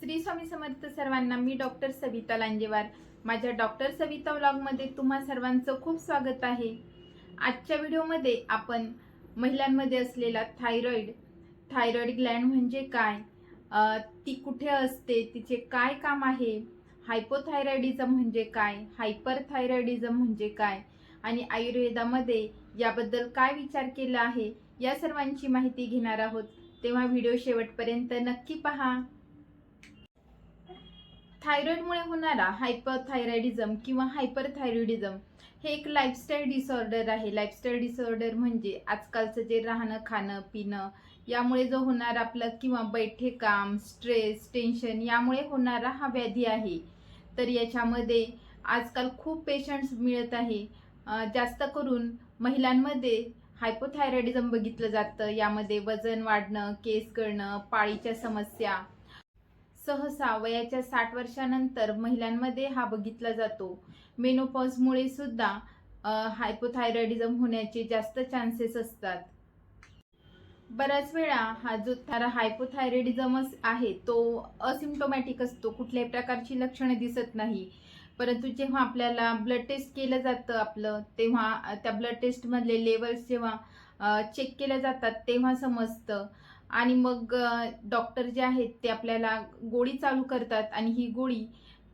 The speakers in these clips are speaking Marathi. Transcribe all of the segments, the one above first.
श्री स्वामी समर्थ सर्वांना मी डॉक्टर सविता लांजेवार. माझ्या डॉक्टर सविता व्लॉगमध्ये तुम्हा सर्वांचं खूप स्वागत आहे. आजच्या व्हिडिओमध्ये आपण महिलांमध्ये असलेला थायरॉईड थायरॉईड ग्लँड म्हणजे काय? ती कुठे असते? तिचे काय काम आहे? हायपोथायरॉइडिझम म्हणजे काय? हायपरथायरॉइडिझम म्हणजे काय? आणि आयुर्वेदामध्ये याबद्दल काय विचार केला आहे? या सर्वांची माहिती घेणार आहोत. तेव्हा व्हिडिओ शेवटपर्यंत नक्की पहा. थायरॉइडमुळे होणारा हायपरथायरॉइडिझम किंवा हायपरथायरॉइडिझम हे एक लाईफस्टाईल डिसऑर्डर आहे. लाईफस्टाईल डिसऑर्डर म्हणजे आजकालचं जे राहणं खाणं पिणं यामुळे जो होणार आपलं किंवा बैठे काम स्ट्रेस टेन्शन यामुळे होणारा हा व्याधी आहे. तर याच्यामध्ये आजकाल खूप पेशंट्स मिळत आहे. जास्त करून महिलांमध्ये हायपोथायरॉइडिझम बघितलं जातं. यामध्ये वजन वाढणं केस गळणं पाळीच्या समस्या सहसा वयाच्या साठ वर्षानंतर महिलांमध्ये हा बघितला जातो. मेनोपॉजमुळे सुद्धा हायपोथायरॉइडिझम होण्याचे जास्त चान्सेस असतात. बऱ्याच वेळा हा जो तारा हायपोथायरॉइडिझम आहे तो असिम्टोमॅटिक असतो. कुठल्याही प्रकारची लक्षणं दिसत नाही. परंतु जेव्हा आपल्याला ब्लड टेस्ट केलं जातं आपलं तेव्हा त्या ब्लड टेस्टमधले लेवल्स जेव्हा चेक केल्या जातात तेव्हा समजतं. आणि मग डॉक्टर जे आहेत ते आपल्याला गोळी चालू करतात आणि ही गोळी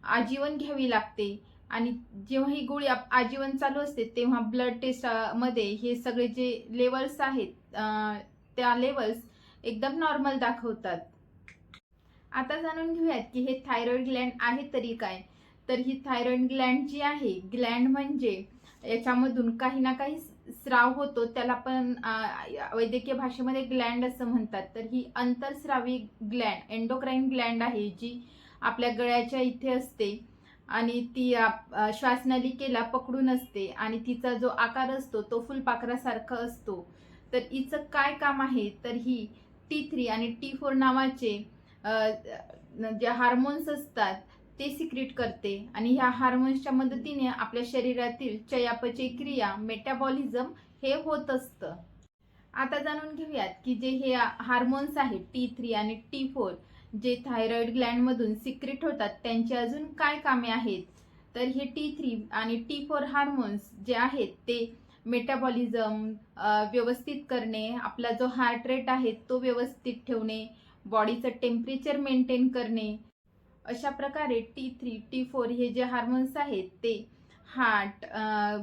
आजीवन घ्यावी लागते. आणि जेव्हा ही गोळी आप- आजीवन चालू असते तेव्हा ब्लड टेस्टमध्ये हे सगळे जे लेवल्स आहेत त्या लेवल्स एकदम नॉर्मल दाखवतात. आता जाणून घेऊयात की हे थायरॉइड ग्लँड आहे तरी काय? तर ही थायरॉइड ग्लँड जी आहे ग्लँड म्हणजे याच्यामधून काही ना काही स्राव होतो त्याला पण वैद्यकीय भाषेमध्ये ग्लँड असं म्हणतात. तर ही अंतरस्रावी ग्लँड एन्डोक्राईन ग्लँड आहे जी आपल्या गळ्याच्या इथे असते आणि ती आप- श्वासनलिकेला पकडून असते आणि तिचा जो आकार असतो तो फुलपाखरासारखा असतो. तर हिचं काय काम आहे? तर ही टी थ्री आणि टी फोर नावाचे जे हार्मोन्स असतात ते सिक्रीट करते आणि ह्या हार्मोन्सच्या मदतीने आपल्या शरीरातील चयापचय क्रिया मेटाबॉलिझम हे होत असतं. आता जाणून घेऊयात की जे हे हार्मोन्स आहेत टी थ्री आणि टी फोर जे थायरॉइड ग्लँडमधून सिक्रेट होतात त्यांची अजून काय कामे आहेत? तर हे टी थ्री आणि टी फोर हार्मोन्स जे आहेत ते मेटाबॉलिझम व्यवस्थित करणे आपला जो हार्ट रेट आहे तो व्यवस्थित ठेवणे बॉडीचं टेम्परेचर मेंटेन करणे अशा प्रकारे टी थ्री टी फोर हे जे हार्मोन्स आहेत ते हार्ट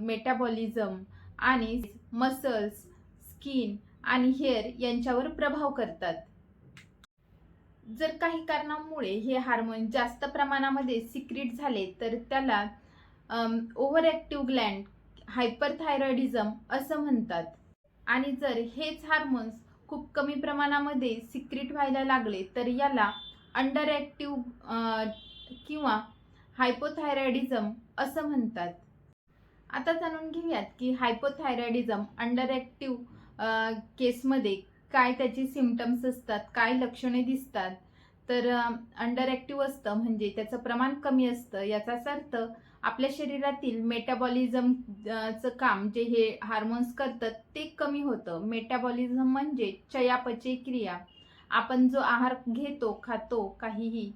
मेटाबॉलिझम आणि मसल्स स्किन आणि हेअर यांच्यावर प्रभाव करतात. जर काही कारणामुळे हे हार्मोन जास्त प्रमाणामध्ये सिक्रिट झाले तर त्याला ओव्हर ॲक्टिव्ह ग्लँड हायपरथायरॉइडिझम असं म्हणतात. आणि जर हेच हार्मोन्स खूप कमी प्रमाणामध्ये सिक्रिट व्हायला लागले तर याला अंडर ॲक्टिव्ह किंवा हायपोथायरॉइडिझम असं म्हणतात. आता जाणून घेऊयात की हायपोथायरॉइडिझम अंडर ॲक्टिव्ह केसमध्ये काय त्याची सिमटम्स असतात काय लक्षणे दिसतात. तर अंडर ॲक्टिव्ह असतं म्हणजे त्याचं प्रमाण कमी असतं. याचाच अर्थ आपल्या शरीरातील मेटाबॉलिझमचं काम जे हे हार्मोन्स करतात ते कमी होतं. मेटाबॉलिझम म्हणजे चयापचय क्रिया. आपण जो आहार घेतो खातो काहीही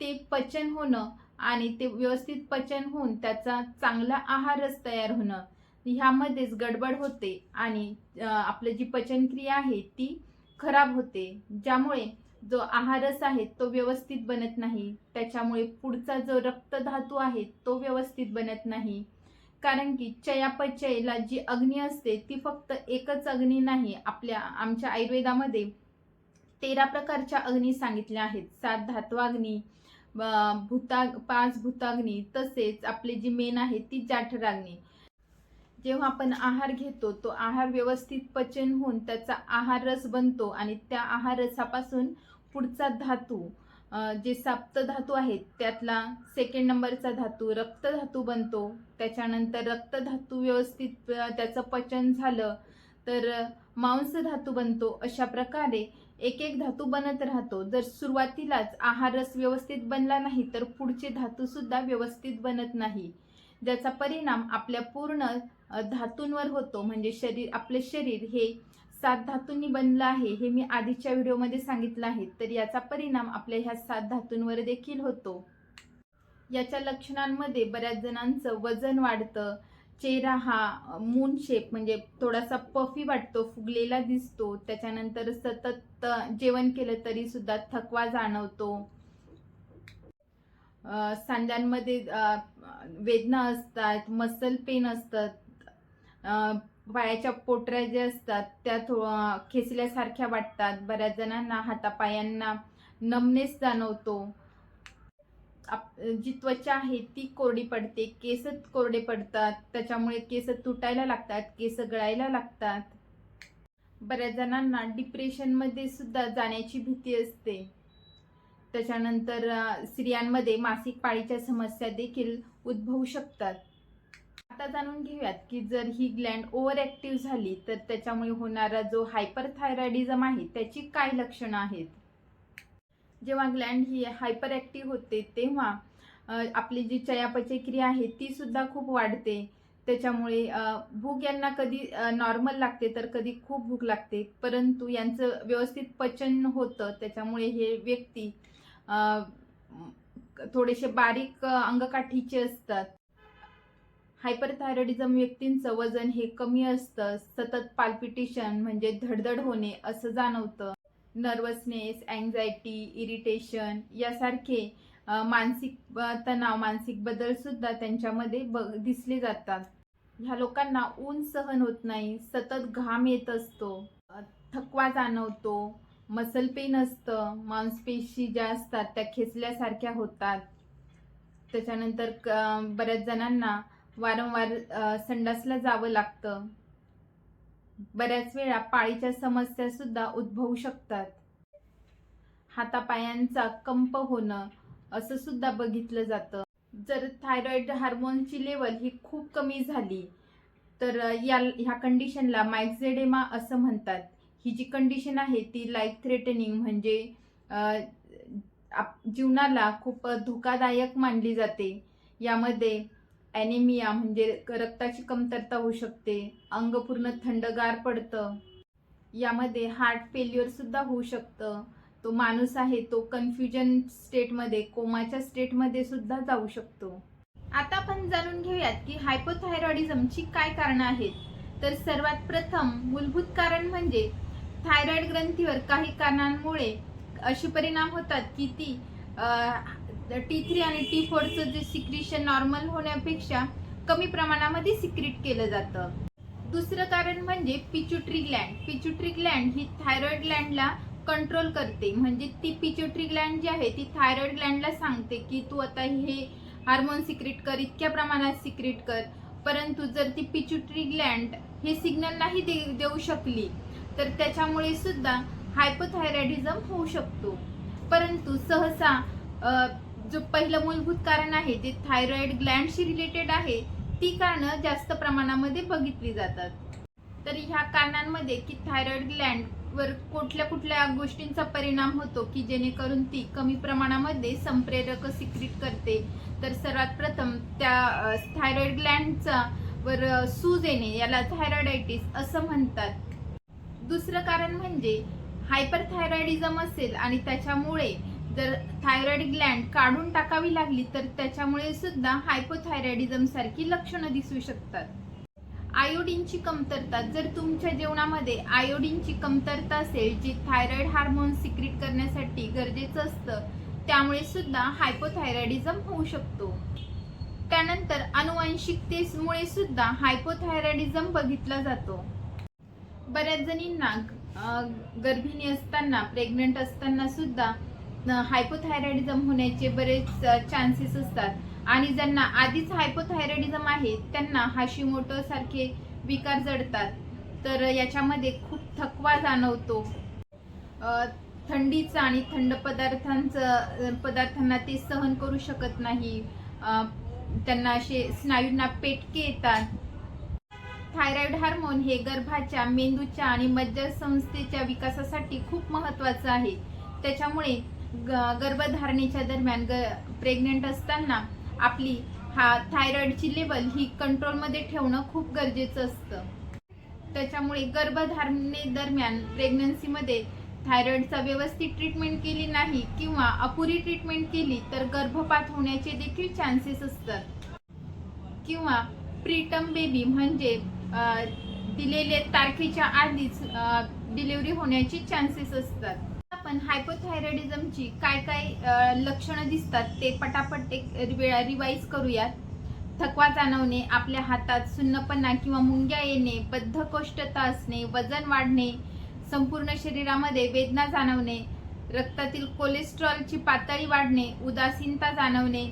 ते पचन होणं आणि ते व्यवस्थित पचन होऊन त्याचा चांगला आहारच तयार होणं ह्यामध्येच गडबड होते आणि आपलं जी पचनक्रिया आहे ती खराब होते. ज्यामुळे जो आहारच आहे तो व्यवस्थित बनत नाही. त्याच्यामुळे पुढचा जो रक्तधातू आहे तो व्यवस्थित बनत नाही. कारण की चयापचयला जी अग्नी असते ती फक्त एकच अग्नी नाही आपल्या आमच्या आयुर्वेदामध्ये तेरा प्रकारच्या अग्नी सांगितल्या आहेत. सात धात्वाग्नी भूता पाच भूताग्नी तसेच आपली जी मेन आहे ती जाठराग्नी. जेव्हा आपण आहार घेतो तो आहार व्यवस्थित पचन होऊन त्याचा आहार रस बनतो आणि त्या आहार रसापासून पुढचा धातू जे सप्त धातू आहेत त्यातला सेकंड नंबरचा धातू रक्तधातू बनतो. त्याच्यानंतर रक्तधातू व्यवस्थित त्याचं पचन झालं तर मांस धातू बनतो. अशा प्रकारे एक एक धातू बनत राहतो. जर सुरुवातीलाच आहार रस व्यवस्थित बनला नाही तर पुढचे धातू सुद्धा व्यवस्थित बनत नाही. ज्याचा परिणाम आपल्या पूर्ण धातूंवर होतो म्हणजे शरीर आपले शरीर हे सात धातूंनी बनलं आहे हे मी आधीच्या व्हिडिओमध्ये सांगितलं आहे तर याचा परिणाम आपल्या ह्या सात धातूंवर देखील होतो. याच्या लक्षणांमध्ये बऱ्याच जणांचं वजन वाढतं चेहरा हा मून शेप म्हणजे थोडासा पफी वाटतो फुगलेला दिसतो. त्याच्यानंतर सतत जेवण केलं तरी सुद्धा थकवा जाणवतो. सांध्यांमध्ये वेदना असतात मसल पेन असतात पायाच्या पोटऱ्या ज्या असतात त्या थो खेचल्यासारख्या वाटतात. बऱ्याच जणांना हातापायांना नमनेस जाणवतो. आप जी त्वचा आहे ती कोरडी पडते केस कोरडे पडतात त्याच्यामुळे केस तुटायला लागतात केस गळायला लागतात. बऱ्याच जणांना डिप्रेशनमध्ये सुद्धा जाण्याची भीती असते. त्याच्यानंतर स्त्रियांमध्ये मासिक पाळीच्या समस्या देखील उद्भवू शकतात. आता जाणून घेऊयात की जर ही ग्लँड ओव्हर ॲक्टिव्ह झाली तर त्याच्यामुळे होणारा जो हायपरथायरॉइडिझम आहे त्याची काय लक्षणं आहेत? जेव्हा ग्लँड ही हायपर ॲक्टिव्ह होते तेव्हा आपली जी चयापचय क्रिया आहे ती सुद्धा खूप वाढते. त्याच्यामुळे भूक यांना कधी नॉर्मल लागते तर कधी खूप भूक लागते. परंतु यांचं व्यवस्थित पचन होतं त्याच्यामुळे हे व्यक्ती थोडेसे बारीक अंगकाठीचे असतात. हायपरथायरॉइडिझम व्यक्तींचं वजन हे कमी असतं. सतत पाल्पिटेशन म्हणजे धडधड होणे असं जाणवतं. नर्वसनेस अँझायटी इरिटेशन यासारखे मानसिक तणाव मानसिक बदल सुद्धा त्यांच्यामध्ये ब दिसले जातात. ह्या लोकांना ऊन सहन होत नाही सतत घाम येत असतो थकवा जाणवतो मसल पेन असतं मांसपेशी ज्या असतात त्या खेचल्यासारख्या होतात. त्याच्यानंतर क- बऱ्याच जणांना वारंवार संडासला जावं लागतं. बऱ्याच वेळा पाळीच्या समस्या सुद्धा उद्भवू शकतात. हातापायांचा कंप होणं असं सुद्धा बघितलं जातं. जर थायरॉइड हार्मोनची लेवल ही खूप कमी झाली तर या ह्या कंडिशनला मायक्झेडेमा असं म्हणतात. ही जी कंडिशन आहे ती लाईफ थ्रेटनिंग म्हणजे आप- जीवनाला खूप धोकादायक मानली जाते. यामध्ये ॲनिमिया म्हणजे रक्ताची कमतरता होऊ शकते अंग पूर्ण थंडगार पडतं. यामध्ये हार्ट फेल्युअरसुद्धा होऊ शकतं. तो माणूस आहे तो कन्फ्युजन स्टेटमध्ये कोमाच्या स्टेटमध्ये सुद्धा जाऊ शकतो. आता आपण जाणून घेऊयात की हायपोथायरॉइडिझमची काय कारणं आहेत. तर सर्वात प्रथम मूलभूत कारण म्हणजे थायरॉइड ग्रंथीवर काही कारणांमुळे असे परिणाम होतात की ती टी थ्री आणि टी फोरचं जे सिक्रिशन नॉर्मल होण्यापेक्षा कमी प्रमाणामध्ये सिक्रिट केलं जातं. दुसरं कारण म्हणजे पिच्युट्री ग्लँड पिच्युट्री ग्लँड ही थायरॉइड ग्लँडला कंट्रोल करते. म्हणजे ती पिच्युट्री ग्लँड जी आहे ती थायरॉइड ग्लँडला सांगते की तू आता हे हार्मोन सिक्रिट कर इतक्या प्रमाणात सिक्रिट कर. परंतु जर ती पिच्युट्री ग्लँड हे सिग्नल नाही दे देऊ शकली तर त्याच्यामुळे सुद्धा हायपोथायरॉइडिझम होऊ शकतो. परंतु सहसा जो पहिलं मूलभूत कारण आहे जे थायरॉइड ग्लँडशी रिलेटेड आहे ती कारणं जास्त प्रमाणामध्ये बघितली जातात. तर ह्या कारणांमध्ये की थायरॉइड ग्लँड वर कुठल्या कुठल्या गोष्टींचा परिणाम होतो की जेणेकरून ती कमी प्रमाणामध्ये संप्रेरक सिक्रिट करते तर सर्वात प्रथम त्या थायरॉइड ग्लँडचा वर सूज येणे याला थायरॉइडायटिस असं म्हणतात. दुसरं कारण म्हणजे हायपरथायरॉइडिझम असेल आणि त्याच्यामुळे जर थायरॉइड ग्लँड काढून टाकावी लागली तर त्याच्यामुळे सुद्धा हायपोथायरॉइडिझम सारखी लक्षणं दिसू शकतात. आयोडीनची कमतरता जर तुमच्या जेवणामध्ये आयोडीनची कमतरता असेल जी थायरॉइड हार्मोन सिक्रिट करण्यासाठी गरजेचं असतं त्यामुळे सुद्धा हायपोथायरॉइडिझम होऊ शकतो. त्यानंतर अनुवांशिकतेमुळे सुद्धा हायपोथायरॉइडिझम बघितला जातो. बऱ्याच जणींना गर्भिणी असताना प्रेग्नंट असताना सुद्धा हायपोथायरॉइडिझम होण्याचे बरेच चान्सेस असतात. आणि ज्यांना आधीच हायपोथायरॉइडिझम आहे त्यांना हाशिमोटो सारखे विकार जडतात. तर याच्यामध्ये खूप थकवा जाणवतो. थंडीचं आणि थंड पदार्थांचं पदार्थांना ते सहन करू शकत नाही. त्यांना असे स्नायूंना पेटके येतात. थायरॉइड हार्मोन हे गर्भाच्या मेंदूच्या आणि मज्जासंस्थेच्या विकासासाठी खूप महत्वाचं आहे. त्याच्यामुळे गर्भधारणेच्या दरम्यान ग प्रेग्नेंट असताना आपली हा थायरॉइडची लेवल ही कंट्रोलमध्ये ठेवणं खूप गरजेचं असतं. त्याच्यामुळे गर्भधारणे दरम्यान प्रेग्नन्सीमध्ये थायरॉइडचा व्यवस्थित ट्रीटमेंट केली नाही किंवा अपुरी ट्रीटमेंट केली तर गर्भपात होण्याचे देखील चान्सेस असतात. किंवा प्रीटम बेबी म्हणजे दिलेल्या तारखेच्या आधीच डिलिव्हरी होण्याचे चान्सेस असतात. आपण हायपोथायरॉइडिझमची काय काय लक्षणं दिसतात ते पटापट एक वेळा रिवाईज करूयात. थकवा जाणवणे आपल्या हातात सुन्नपणा किंवा मुंग्या येणे बद्धकोष्ठता असणे वजन वाढणे संपूर्ण शरीरामध्ये वेदना जाणवणे रक्तातील कोलेस्ट्रॉलची पातळी वाढणे उदासीनता जाणवणे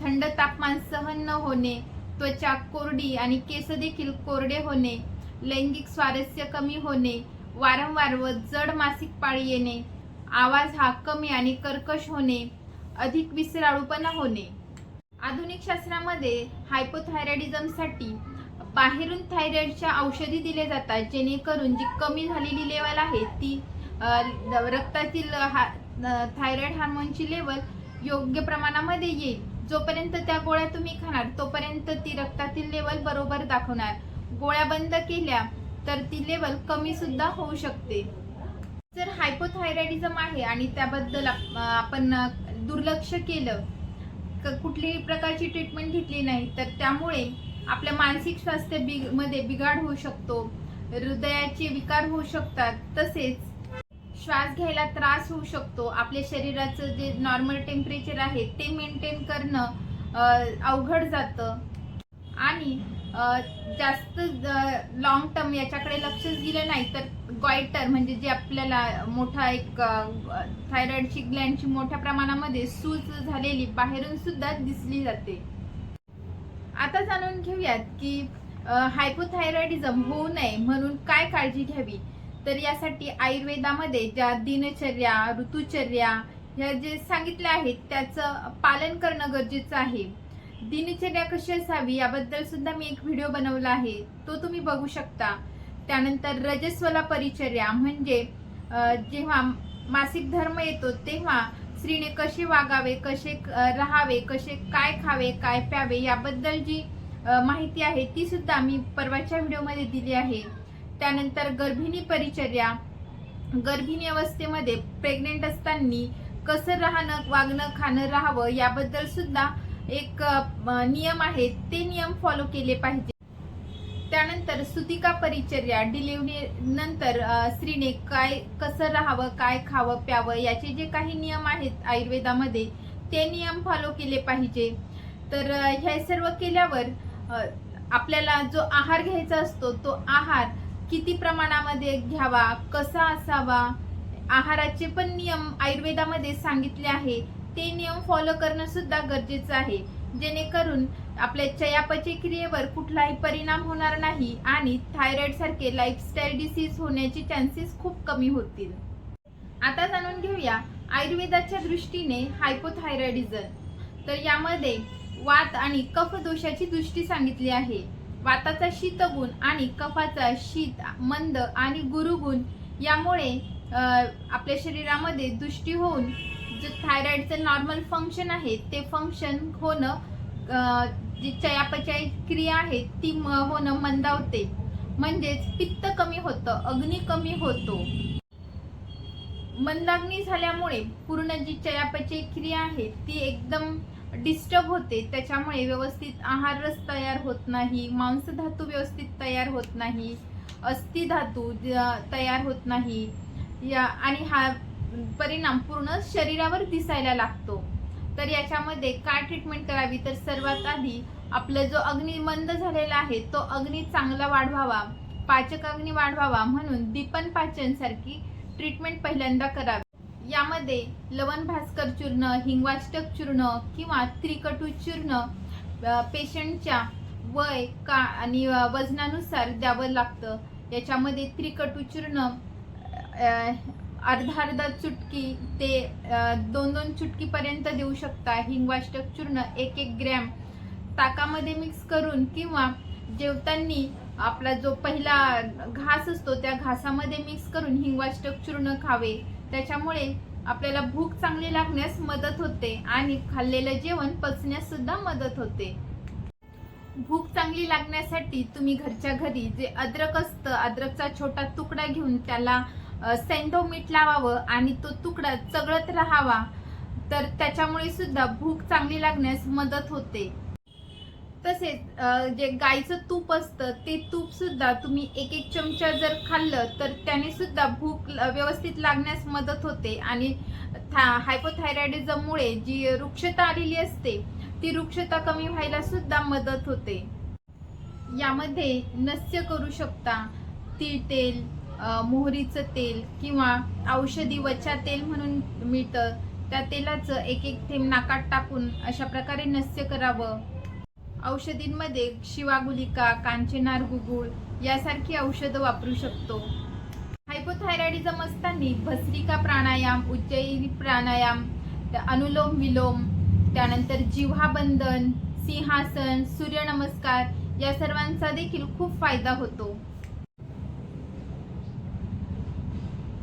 थंड तापमान सहन न होणे त्वचा कोरडी आणि केस देखील कोरडे होणे लैंगिक स्वारस्य कमी होणे वारंवार व जड मासिक पाळी येणे आवाज हा कमी आणि कर्कश होणे अधिक विसराळूपणा होणे. आधुनिक शास्त्रामध्ये हायपोथायरॉइडिझमसाठी बाहेरून थायरॉइडच्या औषधी दिले जातात जेणेकरून जी कमी झालेली लेवल आहे ती रक्तातील हा थायरॉइड हार्मोनची लेवल योग्य प्रमाणामध्ये येईल. जोपर्यंत त्या गोळ्या तुम्ही खाणार तोपर्यंत ती रक्तातील लेवल बरोबर दाखवणार. गोळ्या बंद केल्या तर ती लेवल कमी सुद्धा होऊ शकते. जर हायपोथायरॉइडिझम आहे आणि त्याबद्दल आप- आपण दुर्लक्ष केलं क- प्रकारची ट्रीटमेंट घेतली नाही तर त्यामुळे आपल्या मानसिक स्वास्थ्य बिगमध्ये बिघाड होऊ शकतो हृदयाचे विकार होऊ शकतात तसेच श्वास घ्यायला त्रास होऊ शकतो. आपल्या शरीराचं जे नॉर्मल टेम्परेचर आहे ते मेंटेन करणं अवघड जातं. आणि जास्त लॉंग टर्म याच्याकडे लक्षच दिलं नाही तर गॉयटर म्हणजे जे आपल्याला मोठा एक थायरॉइडची ग्लँडची मोठ्या प्रमाणामध्ये सूज झालेली बाहेरून सुद्धा दिसली जाते. आता जाणून घेऊयात की हायपोथायरॉइडिझम होऊ नये म्हणून काय काळजी घ्यावी? तर यासाठी आयुर्वेदामध्ये ज्या दिनचर्या ऋतुचर्या ह्या जे सांगितल्या आहेत त्याचं पालन करणं गरजेचं आहे. दिनचर्या कशी असावी याबद्दल सुद्धा मी एक व्हिडिओ बनवला आहे. तो तुम्ही बघू शकता. त्यानंतर रजस्वला परिचर्या म्हणजे जेव्हा मासिक धर्म येतो तेव्हा स्त्रीने कसे वागावे कसे राहावे कसे काय खावे काय प्यावे याबद्दल जी माहिती आहे ती सुद्धा मी परवाच्या व्हिडिओमध्ये दिली आहे. त्यानंतर गर्भिणी परिचर्या. गर्भिणी अवस्थेमध्ये प्रेग्नेंट असताना कसं राहणं वागणं खाणं राहावं याबद्दल सुद्धा एक नियम आहे ते नियम फॉलो केले पाहिजे. त्यानंतर सुतिका परिचर्या डिलिव्हरी नंतर स्त्रीने काय कसं राहावं काय खावं प्यावं याचे जे काही नियम आहेत आयुर्वेदामध्ये ते नियम फॉलो केले पाहिजे. तर हे सर्व केल्यावर आपल्याला जो आहार घ्यायचा असतो तो आहार किती प्रमाणामध्ये घ्यावा कसा असावा आहाराचे पण नियम आयुर्वेदामध्ये सांगितले आहे. ते नियम फॉलो करणं सुद्धा गरजेचं आहे. जेणेकरून आपल्या चयापचय क्रियेवर कुठलाही परिणाम होणार नाही आणि थायरॉइड सारखे लाईफस्टाईल डिसीज होण्याचे चान्सेस खूप कमी होतील. आता जाणून घेऊया आयुर्वेदाच्या दृष्टीने हायपोथायरॉइडिझम तर यामध्ये वात आणि कफ दोषाची दृष्टी सांगितली आहे. वाताचा शीतगुण आणि कफाचा शीत मंद आणि गुरुगुण यामुळे आपल्या शरीरामध्ये दृष्टी होऊन जे थायरॉइडचं नॉर्मल फंक्शन आहे ते फंक्शन होणं जी चयापचय क्रिया आहे ती म- होणं मंदावते. म्हणजेच पित्त कमी होतं अग्नी कमी होतो. मंदाग्नी झाल्यामुळे पूर्ण जी चयापचय क्रिया आहे ती एकदम डिस्टर्ब होते. त्याच्यामुळे व्यवस्थित आहार रस तयार होत नाही मांसधातू व्यवस्थित तयार होत नाही अस्थिधातू ज- तयार होत नाही. या आणि हा परिणाम पूर्ण शरीरावर दिसायला लागतो. तर याच्यामध्ये काय ट्रीटमेंट करावी? तर सर्वात आधी आपला जो अग्नी मंद झालेला आहे तो अग्नी चांगला वाढवावा. पाचक अग्नी वाढवावा म्हणून दीपन पाचन सारखी ट्रीटमेंट पहिल्यांदा करावी. यामध्ये लवण भास्कर चूर्ण हिंगवाष्टक चूर्ण किंवा त्रिकटू चूर्ण पेशंटच्या वय का आणि वजनानुसार द्यावं लागतं. याच्यामध्ये त्रिकटू चूर्ण अर्धा अर्धा चुटकी ते दोन दोन चुटकीपर्यंत देऊ शकता. हिंगवाष्टक चूर्ण एक एक ग्रॅम. ताकामध्ये मिक्स करून किंवा जेवताना आपला जो पहिला घास असतो त्या घासामध्ये मिक्स करून हिंगवाष्टक चूर्ण खावे. त्याच्यामुळे आपल्याला भूक चांगली लागण्यास मदत होते आणि खाल्लेलं जेवण पचण्यास सुद्धा मदत होते. भूक चांगली लागण्यासाठी तुम्ही घरच्या घरी जे अद्रक असतं अद्रकचा छोटा तुकडा घेऊन त्याला सेंडो मीठ लावावं आणि तो तुकडा चगळत राहावा तर त्याच्यामुळे सुद्धा भूक चांगली लागण्यास मदत होते. तसेच जे गाईचं तूप असतं ते तूप सुद्धा तुम्ही एक एक चमचा जर खाल्लं तर त्याने सुद्धा भूक ल- व्यवस्थित लागण्यास मदत होते. आणि था हायपोथायरॉइडिझममुळे जी वृक्षता आलेली असते ती वृक्षता कमी व्हायला सुद्धा मदत होते. यामध्ये नस्य करू शकता तिळ तेल मोहरीचं तेल किंवा औषधी वचा तेल म्हणून मिळतं. त्या तेलाचं एक एक थेंब नाकात टाकून अशा प्रकारे नस्य करावं. औषधींमध्ये शिवागुलिका कांचेनार गुगुळ यासारखी औषधं वापरू शकतो. हायपोथायरॉइडिझम असताना भस्रिका प्राणायाम उज्जयी प्राणायाम अनुलोम विलोम त्यानंतर जिव्हाबंधन सिंहासन सूर्यनमस्कार या सर्वांचा देखील खूप फायदा होतो.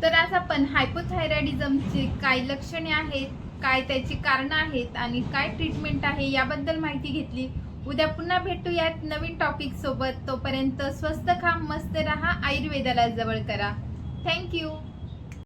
तर आज आपण हायपोथायरॉइडिझमचे काय लक्षणे आहेत काय त्याची कारणं आहेत आणि काय ट्रीटमेंट आहे याबद्दल माहिती घेतली. उद्या पुन्हा भेटूयात नवीन टॉपिक सोबत. तोपर्यंत स्वस्त खा मस्त रहा आयुर्वेदाला जवळ करा. थँक्यू